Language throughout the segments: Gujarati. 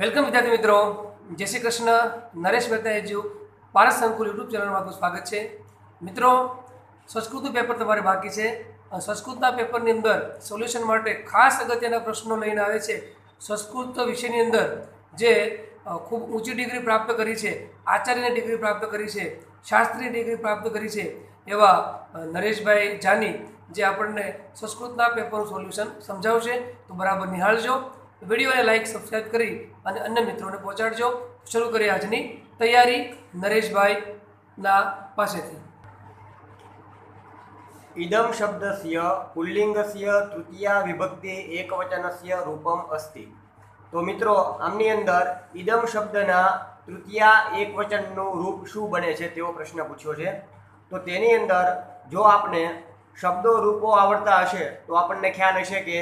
વેલકમ વિદ્યાર્થી મિત્રો. જય શ્રી કૃષ્ણ. નરેશ મહેતા એજ્યુ પારસ સંકુલ યુટ્યુબ ચેનલમાં આપનું સ્વાગત છે. મિત્રો સંસ્કૃતનું પેપર તમારે બાકી છે. સંસ્કૃતના પેપરની અંદર સોલ્યુશન માટે ખાસ અગત્યના પ્રશ્નો લઈને આવે છે. સંસ્કૃત વિષયની અંદર જે ખૂબ ઊંચી ડિગ્રી પ્રાપ્ત કરી છે, આચાર્યની ડિગ્રી પ્રાપ્ત કરી છે શાસ્ત્રીય ડિગ્રી પ્રાપ્ત કરી છે, એવા નરેશભાઈ જાની જે આપણને સંસ્કૃતના પેપરનું સોલ્યુશન સમજાવશે. તો બરાબર નિહાળજો. વિડીયોને લાઇક સબસ્ક્રાઈબ કરી અને અન્ય મિત્રોને પહોંચાડજો. શરૂ કરીએ આજની તૈયારી નરેશભાઈના પાસેથી. ઇદમ શબ્દસ્ય, પુલ્લિંગસ્ય, તૃતીયા વિભક્તિ, એકવચનસ્ય રૂપમ અસ્તિ. તો મિત્રો, આમની અંદર ઇદમ શબ્દના તૃતીયા એકવચનનું રૂપ શું બને છે તેવો પ્રશ્ન પૂછ્યો છે. તો તેની અંદર જો આપણે શબ્દો રૂપો આવડતા હશે, તો આપણને ખ્યાલ હશે કે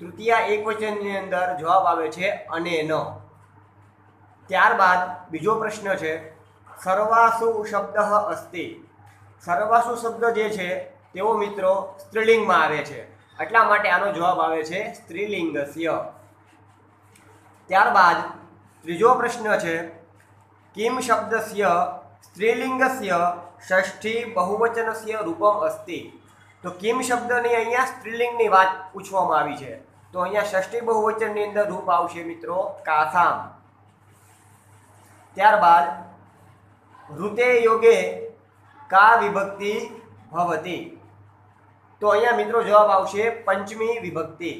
તૃતીયા એકવચનની અંદર જવાબ આવે છે અને ન. ત્યારબાદ બીજો પ્રશ્ન છે, સર્વાસુ શબ્દ અસ્તિ. સર્વાસુ શબ્દ જે છે, તેઓ મિત્રો સ્ત્રીલિંગમાં આવે છે. એટલા માટે આનો જવાબ આવે છે સ્ત્રીલિંગસ્ય. ત્યારબાદ ત્રીજો પ્રશ્ન છે, કિમ શબ્દસ્ય સ્ત્રીલિંગસ્ય ષષ્ઠી બહુવચનસ્ય રૂપમ અસ્તિ? તો કિમ શબ્દની અહીંયા સ્ત્રીલિંગની વાત પૂછવામાં આવી છે. તો અહીંયા ષષ્ઠી બહુવચનની અંદર રૂપ આવશે મિત્રો કાસામ. ત્યારબાદ ઋતે યોગે કા વિભક્તિ ભવતી. તો અહીંયા મિત્રો જવાબ આવશે પંચમી વિભક્તિ.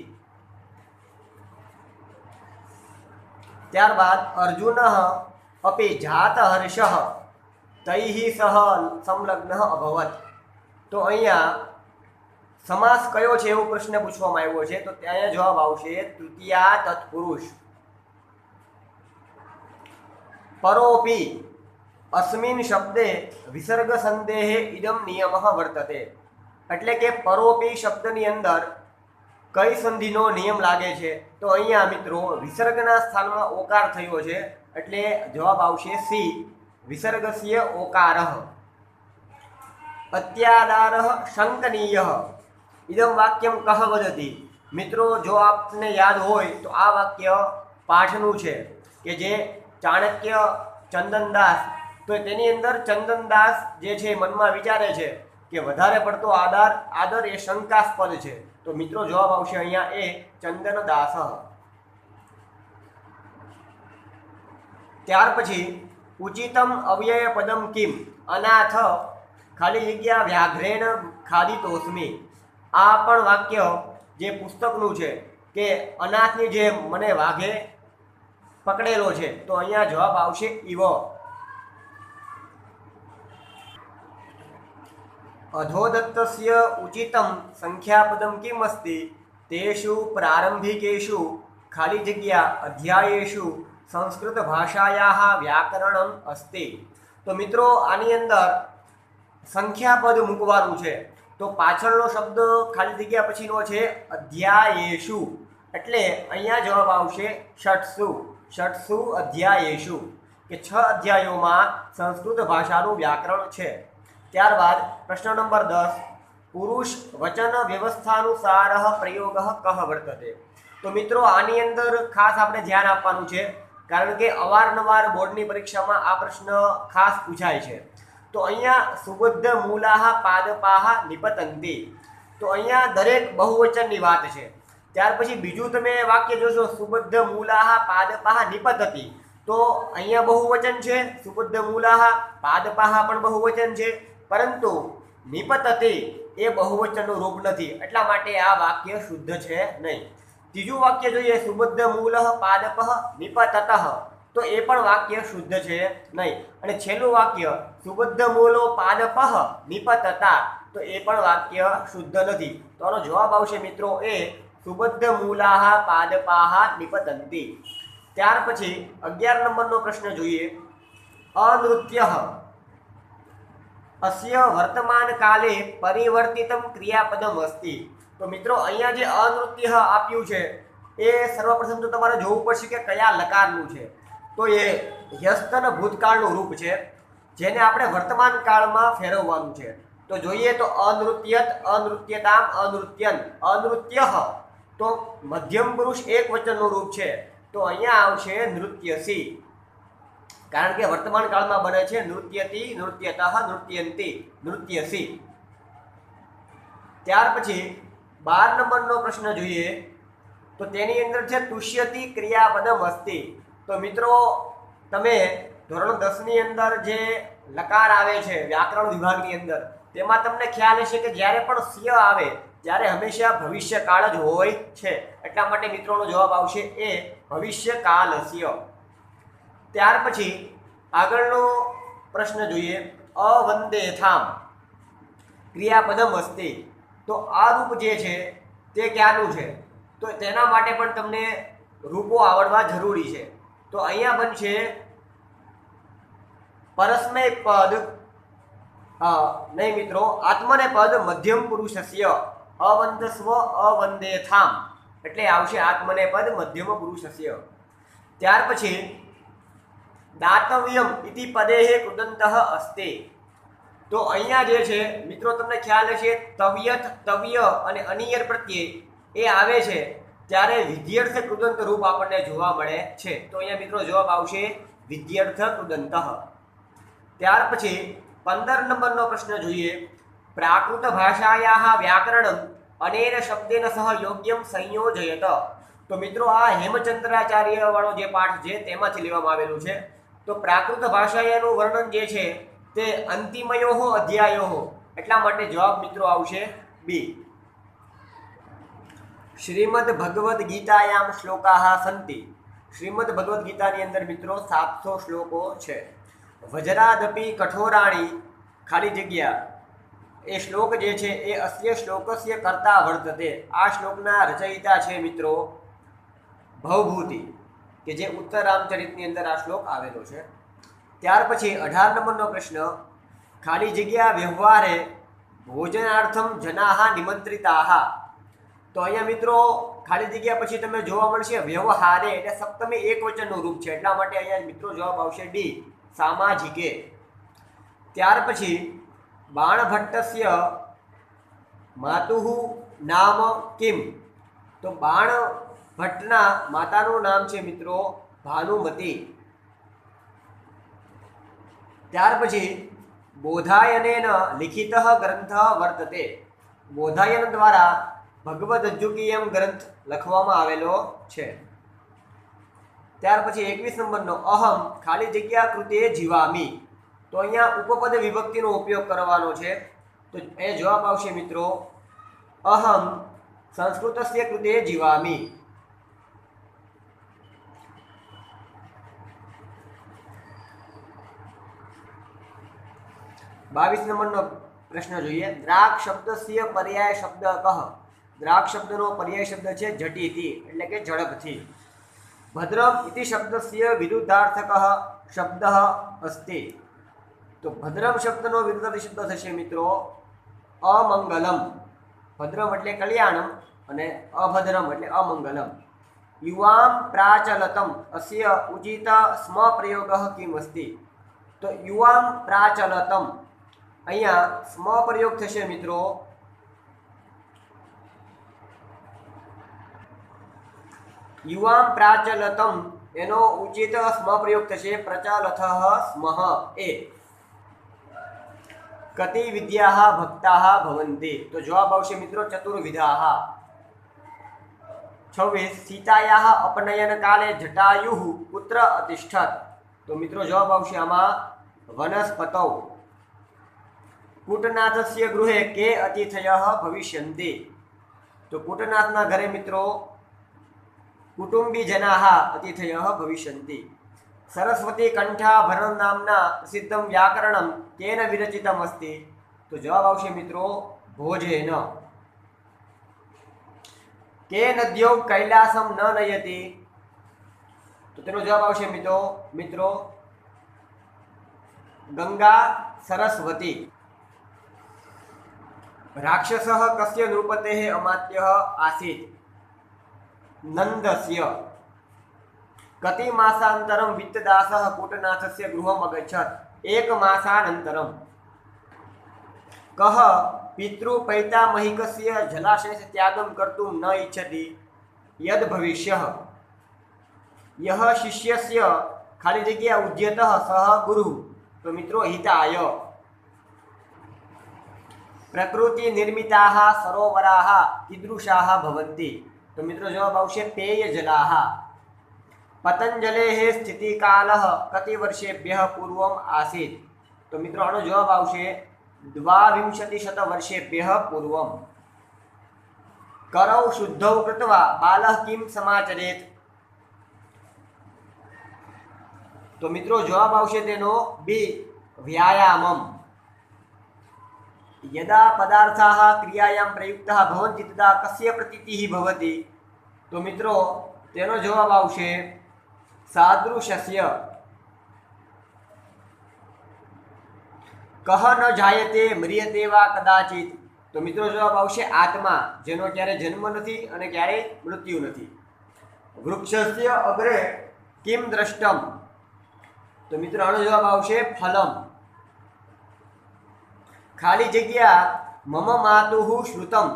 ત્યારબાદ અર્જુન અપી જાત હર્ષ તૈઃ સહ સંલગ્ન અભવત. તો અહીંયા સમાસ કયો છે એવો પ્રશ્ન પૂછવામાં આવ્યો છે? તો ત્યાં જવાબ આવશે, તૃતીયા તત્પુરુષ. પરોપી, અસ્મિન શબ્દે વિસર્ગ સંદેહે ઇદમ નિયમ વર્તતે. એટલે કે પરોપી શબ્દની અંદર કઈ સંધિનો નિયમ લાગે છે? તો અહીંયા મિત્રો વિસર્ગના સ્થાનમાં ઓકાર થયો છે, એટલે જવાબ આવશે સી, વિસર્ગસ્ય ઓકાર. અત્યાદાર શંકનીય. ઇદમ વાક્યમ કહ વદતી. મિત્રો, જો આપને યાદ હોય તો આ વાક્ય પાઠનું છે કે જે ચાણક્ય ચંદનદાસ, તો તેની અંદર ચંદનદાસ જે છે મનમાં વિચારે છે કે વધારે પડતો આધાર આદર એ શંકાસ્પદ છે. તો મિત્રો, જવાબ આવશે અહીંયા એ ચંદનદાસ. ત્યાર પછી, ઉચિતમ અવ્યય પદમ કિમ, અનાથ, ખાલી જગ્યા વ્યાઘ્રેણ ખાદિતોસ્મી. આ પણ વાક્ય જે પુસ્તકનું છે કે અનાથની જેમ મને વાઘે પકડેલો છે, તો અહીંયા જવાબ આવશે ઈવો. અધોદત્તસ્ય ઉચિતમ સંખ્યાપદમ કિમ અસ્તિ? તેષુ પ્રારંભિકેશુ ખાલી જગ્યા અધ્યાયેશુ સંસ્કૃત ભાષાયા વ્યાકરણમ અસ્તિ. તો મિત્રો, આની અંદર સંખ્યાપદ મૂકવાનું છે. તો પાછળનો શબ્દ ખાલી જગ્યા પછીનો છે, અધ્યાયેશુ. એટલે અહીંયા જવાબ આવશે ષટસુ. ષટસુ અધ્યાયેશુ, કે છ અધ્યાયોમાં સંસ્કૃત ભાષાનું વ્યાકરણ છે. ત્યારબાદ પ્રશ્ન નંબર દસ, પુરુષ વચન વ્યવસ્થાનુસાર પ્રયોગ કહ વર્તતે. તો મિત્રો, આની અંદર ખાસ આપણે ધ્યાન આપવાનું છે, કારણ કે અવારનવાર બોર્ડની પરીક્ષામાં આ પ્રશ્ન ખાસ પૂછાય છે. તો અહીંયા સુબદ્ધ મૂલાહા પાદપાહ નિપતંતી. તો અહીંયા દરેક બહુવચનની વાત છે. ત્યાર પછી બીજું તમે વાક્ય જોશો, સુબદ્ધ મૂલાહા પાદપાહ નિપતતી. તો અહીંયા બહુવચન છે, સુબદ્ધ મૂલાહ પાદપાહ પણ બહુવચન છે. પરંતુ નિપતતી એ બહુવચનનું રૂપ નથી, એટલા માટે આ વાક્ય શુદ્ધ છે નહીં. ત્રીજું વાક્ય જોઈએ, સુબદ્ધ મૂલઃ પાદપઃ નિપતતઃ. તો એ પણ વાક્ય શુદ્ધ છે નહીં. અને છેલ્લું વાક્ય સુબદ્ધ મૂલો પાદપઃ નિપતતા. તો એ પણ વાક્ય શુદ્ધ નથી. તો આનો જવાબ આવશે મિત્રો એ સુબદ્ધ મૂલાહ પાદપાહ નિપતંતી. ત્યાર પછી અગિયાર નંબરનો પ્રશ્ન જોઈએ. અનૃત્ય. અસ્ય વર્તમાન કાલે પરિવર્તિતમ ક્રિયાપદમ અસ્તિ તો મિત્રો, અહીંયા જે અનૃત્ય આપ્યું છે, એ સર્વપ્રથમ તો તમારે જોવું પડશે કે કયા લકારનું છે. તો એ યસ્તન ભૂતકાળનું રૂપ છે, જેને આપણે વર્તમાન કાળમાં ફેરવવાનું છે. તો જોઈએ તો અનૃત્યત, અનૃત્યતામ, અનૃત્યન, અનૃત્ય તો મધ્યમ પુરુષ એક વચનનું રૂપ છે. તો અહીંયા આવશે નૃત્યસી. કારણ કે વર્તમાન કાળમાં બને છે નૃત્યતી, નૃત્યતઃ, નૃત્યંતી, નૃત્યસી. ત્યાર પછી બાર નંબરનો પ્રશ્ન જોઈએ. તો તેની અંદર છે તુષ્યતી ક્રિયાપદમ અસ્તિ તો મિત્રો, તમે ધોરણ દસની અંદર જે લકાર આવે છે, વ્યાકરણ વિભાગની અંદર, તેમાં તમને ખ્યાલ હશે કે જ્યારે પણ સ્ય આવે, ત્યારે હંમેશા ભવિષ્યકાળ જ હોય છે. એટલા માટે મિત્રોનો જવાબ આવશે એ ભવિષ્યકાલ સ્ય. ત્યાર પછી આગળનો પ્રશ્ન જોઈએ. અવંદેથામ ક્રિયાપદમ વસ્તી તો આ રૂપ જે છે, તે ક્યાંનું છે? તો તેના માટે પણ તમને રૂપો આવડવા જરૂરી છે. તો અહીંયા બનશે પરસ્મય પદ. નહીં મિત્રો, આત્મને પદ મધ્યમ પુરુષસ્ય અવંદસ્વ અવંદેથામ એટલે આવશે આત્મને પદ મધ્યમ પુરુષસ્ય. ત્યાર પછી, દાતવ્યમ ઇતિ પદેહે કૃદંત અસ્તે. તો અહીંયા જે છે, મિત્રો તમને ખ્યાલ હશે, તવ્યથ તવ્ય અને અનિયર પ્રત્યે એ આવે છે. ત્યારે વિધ્યર્થ કૃદંત રૂપ આપણને જોવા મળે છે. તો અહીંયા મિત્રો જવાબ આવશે વિધ્યર્થ કૃદંત. ત્યાર પછી પંદર નંબરનો પ્રશ્ન જોઈએ. પ્રાકૃત ભાષાયા વ્યાકરણમ અનેન શબ્દેન સહ યોગ્યમ સંયોજયત. તો મિત્રો આ હેમચંદ્રાચાર્ય વાળો જે પાઠ છે તેમાંથી લેવામાં આવેલું છે. તો પ્રાકૃત ભાષાયાનું વર્ણન જે છે તે અંતિમયો અધ્યાયો. એટલા માટે જવાબ મિત્રો આવશે બી. શ્રીમદ ભગવદ્ ગીતાયામ શ્લોકાહ સંતિ. શ્રીમદ ભગવદ્ ગીતાની અંદર મિત્રો સાતસો શ્લોકો છે. વજરાદપી કઠોરાણી ખાલી જગ્યા. એ શ્લોક જે છે એ અસ્ય શ્લોકસ્ય કરતા વર્તતે. આ શ્લોકના રચયિતા છે મિત્રો ભવભૂતિ, કે જે ઉત્તર રામચરિતની અંદર આ શ્લોક આવેલો છે. ત્યાર પછી અઢાર નંબરનો પ્રશ્ન, ખાલી જગ્યા વ્યવહારે ભોજનાર્થમ જનાહા નિમંત્રિતાહ તો અહીંયા મિત્રો, ખાલી જગ્યા પછી તમે જોવા મળશે વ્યવહારે એટલે સપ્તમી એક વચનનું રૂપ છે. એટલા માટે અહીંયા મિત્રો જવાબ આવશે ડી, સામાજિકે. ત્યાર પછી બાણભટ્ટસ્ય માતુ નામ કિમ? તો બાણભટ્ટના માતાનું નામ છે મિત્રો ભાનુમતી. ત્યાર પછી બોધાયનેન લિખિત ગ્રંથ વર્તતે. બોધાયન દ્વારા ભગવદ અજ્જુકીયમ ગ્રંથ લખવામાં આવેલો છે. ત્યાર પછી એકવીસ નંબરનો, અહમ, ખાલી જગ્યા કૃતે જીવામી. તો અહીંયા ઉપપદ વિભક્તિનો ઉપયોગ કરવાનો છે. તો એ જવાબ આવશે મિત્રો, અહમ, સંસ્કૃતસ્ય કૃતે જીવામી. બાવીસ નંબરનો પ્રશ્ન જોઈએ. દ્રાક શબ્દસ્ય પર્યાય શબ્દ કહ દ્રાક શબ્દનો પર્યાય શબ્દ છે જટીથી, એટલે કે ઝડપથી. ભદ્રમ ઇતિ શબ્દસ્ય વિરુદ્ધાર્થક શબ્દ અસ્તિ. તો ભદ્રમ શબ્દનો વિરુદ્ધાર્થી શબ્દ થશે મિત્રો અમંગલમ. ભદ્રમ એટલે કલ્યાણમ અને અભદ્રમ એટલે અમંગલમ. યુવામ પ્રાચલતમ, અસ્ય ઉચિત સ્મ પ્રયોગ કિમ અસ્તિ. તો યુવામ પ્રાચલતમ. અહીંયા સ્મ પ્રયોગ થશે મિત્રો યુવામ પ્રાચલતમ. એનો ઉચિત સ્મ પ્રયોગ થશે. પ્રચાલથ સ્મઃ. એ. કતિ વિદ્યા ભક્તા ભવંતી. તો જવાબ આવશે મિત્રો ચતુર્વિધા છવ્વીસ સીતાયા અપનયન કાલે જટાયુ પુત્ર અતિષ્ઠત. તો મિત્રો જવાબ આવશે આમાં વનસ્પતૌ. કૂટનાથસ્ય ગૃહે કે અતિથય ભવિષ્યંતિ. તો કૂટનાથના ઘરે મિત્રો કુટુંબીજનાः અતિથયः ભવિષ્યંતિ. સરસ્વતી કંઠાભરણ નામના પ્રસિદ્ધમ વ્યાકરણમ કેન વિરચિતમ અસ્તિ તો જવાબ આવશે મિત્રો ભોજેન. કે નદ્યો કૈલાસમ ન નયતી? તો તેનો જવાબ આવશે મિત્રો મિત્રો, ગંગા સરસ્વતી. રાક્ષસ કસ્ય નૃપતે અમાત્ય આસીત. નંદસ્ય કતિ માસાંતરમ વિત્તદાસ કૂટનાથસ્ય ગૃહમ અગચ્છત એક માસાનંતરમ કહ પિતૃપૈતામહિકસ્ય જલાશયस्य ત્યાગમ કર્તુમ ન ઈચ્છતિ યદ ભવિષ્ય યહ શિષ્યસ્ય ખાલી જગ્યા ઉદ્યતઃ સહ ગુરુ તો મિત્રો હિતાય પ્રકૃતિ નિર્મિતા સરોવરા કીદૃશાઃ ભવન્તિ તો મિત્રો જવાબ આવશે પેય જલાઃ પતંજલેઃ સ્થિતિકાલઃ કતિ વર્ષેભ્યઃ પૂર્વમ આસીત. તો મિત્રો આનો જવાબ આવશે દ્વાવિંશતિ શત વર્ષેભ્યઃ પૂર્વમ. કરૌ શુદ્ધૌ કૃત્વા બાલહ કિમ સમાચરેત. તો મિત્રો જવાબ આવશે તેનો બી વ્યાયામમ. યદા पदार्थाः ક્રિયાયામ પ્રયુક્તः ભવન્તિ તદા કસ્ય પ્રતીતિः ભવતી તો મિત્રો તેનો જવાબ આવશે સાદૃશ્ય કહ ન જાયતે મ્રિયતે વા કદાચિત તો મિત્રો જવાબ આવશે આત્મા જેનો ક્યારે જન્મ નથી અને ક્યારે મૃત્યુ નથી વૃક્ષસ્ય અગ્રે કિમ દ્રષ્ટમ તો મિત્રો આનો જવાબ આવશે ફલમ ખાલી જગ્યા મમ માતુઃ શ્રુતમ.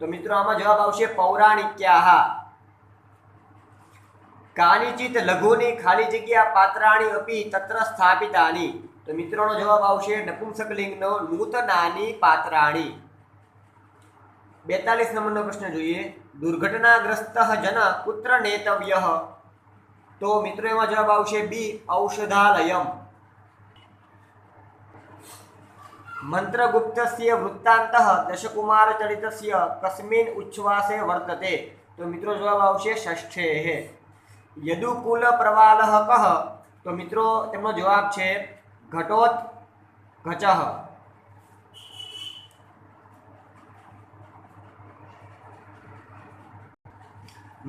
તો મિત્રો, આમાં જવાબ આવશે પૌરાણિક્યાહ. કાનિચિત લઘુની ખાલી જગ્યા પાત્રાણી અપી તત્ર સ્થાપિતાની. તો મિત્રોનો જવાબ આવશે નપુંસકલિંગનો નૂતનાની પાત્રાણી. બેતાલીસ નંબરનો પ્રશ્ન જોઈએ. દુર્ઘટનાગ્રસ્ત જન પુત્ર નેતવ્ય. તો મિત્રો, એમાં જવાબ આવશે બી ઔષધાલયમ. મંત્રગુપ્તસ્ય વૃત્તાંત દશકુમારચરિતસ્ય કસ્મિન ઉચ્છવાસે વર્તતે. તો મિત્રો જવાબ આવશે ષષ્ઠે. યદુકુલ પ્રવાલહ કહ તો મિત્રો તેમનો જવાબ છે ઘટોત ઘચ.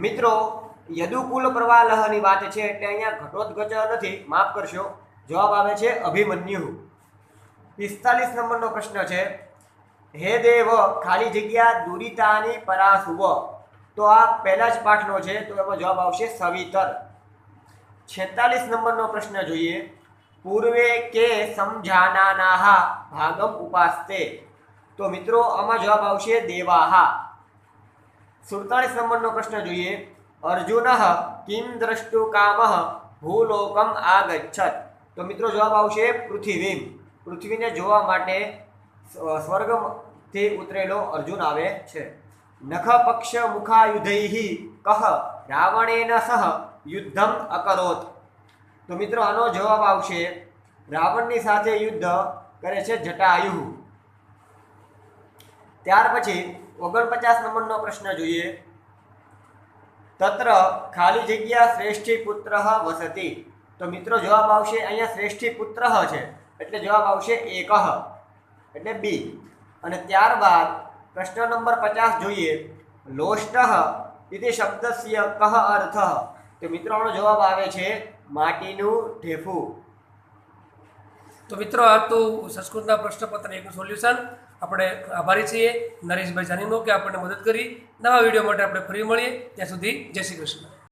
મિત્રો યદુકુલ પ્રવાલહની વાત છે એટલે અહીંયા ઘટોત્ગચ નથી. માફ કરશો. જવાબ આવે છે અભિમન્યુ. પિસ્તાલીસ નંબરનો પ્રશ્ન છે. હે દેવ, ખાલી જગ્યા દુરિતાની પરાસુવ. તો આ પહેલા જ પાઠનો છે, તો એમાં જવાબ આવશે સવિતર. છેતાલીસ નંબરનો પ્રશ્ન જોઈએ. પૂર્વે કે સમજાનાનાહા ભાગમ ઉપાસ્તે. તો મિત્રો, આમાં જવાબ આવશે દેવાહા. સુડતાલીસ નંબરનો પ્રશ્ન જોઈએ. અર્જુન કિમ દ્રષ્ટુ કામ, ભૂલોકમ આગચ્છત. તો મિત્રો, જવાબ આવશે પૃથ્વીમ પૃથ્વીને જોવા માટે સ્વ- સ્વર્ગથી ઉતરેલો અર્જુન આવે છે. નખ પક્ષ મુખાયુધૈ કહ રાવણેન સહ યુદ્ધમ અકરોત. તો મિત્રો આનો જવાબ આવશે, રાવણની સાથે યુદ્ધ કરે છે જટાયુ ત્યાર પછી ઓગણપચાસ નંબરનો પ્રશ્ન જોઈએ. તત્ર ખાલી જગ્યા શ્રેષ્ઠી પુત્ર વસતી. તો મિત્રો જવાબ આવશે, અહીંયા શ્રેષ્ઠી પુત્ર છે. એટલે જવાબ આવશે એક એટલે બી. અને ત્યારબાદ પ્રશ્ન નંબર પચાસ જોઈએ. લોષ્ટ ઇતિ શબ્દસ્ય કહ અર્થ. તો મિત્રોનો જવાબ આવે છે માટીનું ઢેફું. તો મિત્રો, આ તો સંસ્કૃતના પ્રશ્નપત્ર એકનું સોલ્યુશન. આપણે આભારી છીએ. નરેશભાઈ જાનીનો કે આપણને મદદ કરી. નવા વીડિયો માટે આપણે ફરી મળીએ. ત્યાં સુધી જય શ્રી કૃષ્ણ.